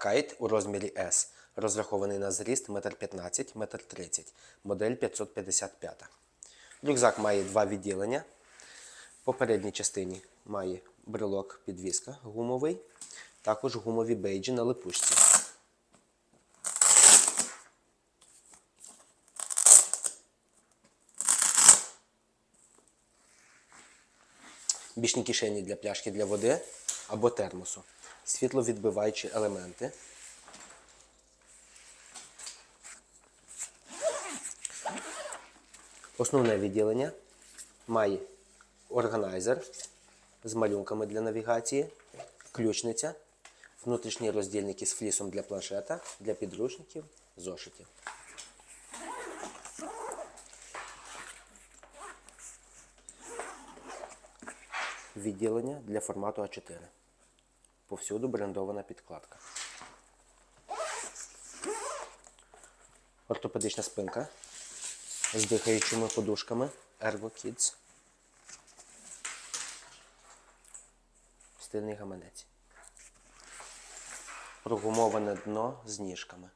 Кайт у розмірі S, розрахований на зріст 1,15 м, 1,30 м, модель 555. Рюкзак має два відділення. В попередній частині має брелок підвіска гумовий, також гумові бейджі на липучці. Бічні кишені для пляшки для води або термосу. Світловідбиваючі елементи. Основне відділення має органайзер з малюнками для навігації, ключниця, внутрішні роздільники з флісом для планшета, для підручників, зошитів. Відділення для формату А4. Повсюду брендована підкладка. Ортопедична спинка з дихаючими подушками Ergo Kids. Стильний гаманець. Прогумоване дно з ніжками.